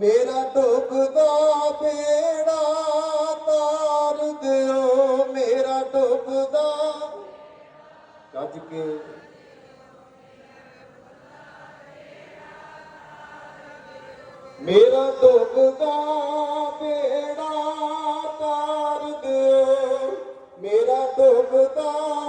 ਮੇਰਾ ਡੁੱਬਦਾ ਪੇੜਾ ਤਾਰ ਦਿਓ, ਮੇਰਾ ਡੁੱਬਦਾ ਗੱਜ ਕੇ। ਮੇਰਾ ਡੁੱਬਦਾ ਪੇੜਾ ਤਾਰ ਦਿਓ, ਮੇਰਾ ਡੁੱਬਦਾ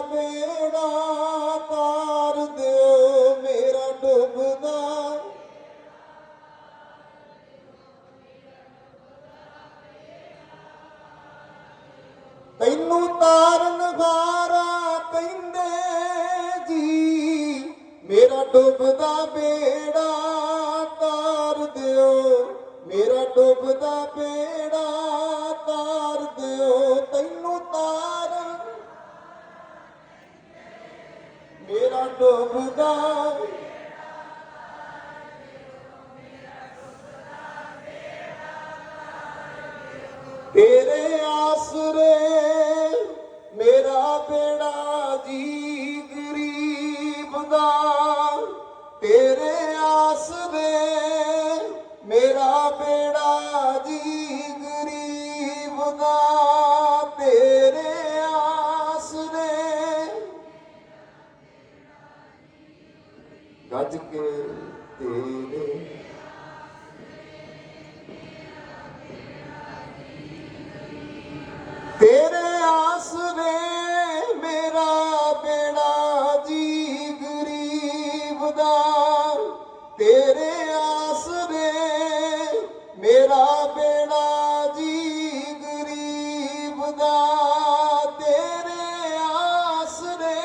ਤੈਨੂੰ ਤਾਰਨ ਹਾਰਾ ਕਹਿੰਦੇ ਜੀ, ਮੇਰਾ ਡੁੱਬਦਾ ਬੇੜਾ ਤਾਰ ਦਿਓ, ਮੇਰਾ ਡੁੱਬਦਾ ਬੇੜਾ ਤਾਰ ਦਿਓ, ਤੈਨੂੰ ਤਾਰਨ। ਮੇਰਾ ਡੁੱਬਦਾ ਤੇਰੇ ਆਸਰੇ ਬੇੜਾ ਜੀ ਗਰੀਬ ਦਾ? ਤੇਰੇ ਆਸ ਦੇ ਮੇਰਾ ਬੇੜਾ ਜੀ ਗਰੀਬ ਦਾ। ਤੇਰੇ ਆਸ ਦੇ ਗੱਜ ਕੇ ਤੇਰੇ ਤੇਰੇ ਗਰੀਬ ਦਾ ਤੇਰੇ ਆਸਰੇ ਮੇਰਾ ਬੇੜਾ ਜੀ ਗਰੀਬ ਦਾ ਤੇਰੇ ਆਸਰੇ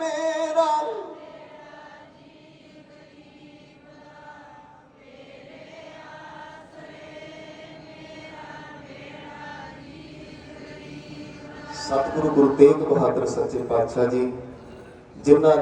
ਮੇਰਾ ਸਤਿਗੁਰੂ ਗੁਰੂ ਤੇਗ ਬਹਾਦਰ ਸੱਚੇ ਪਾਤਸ਼ਾਹ ਜੀ, ਜਿਨ੍ਹਾਂ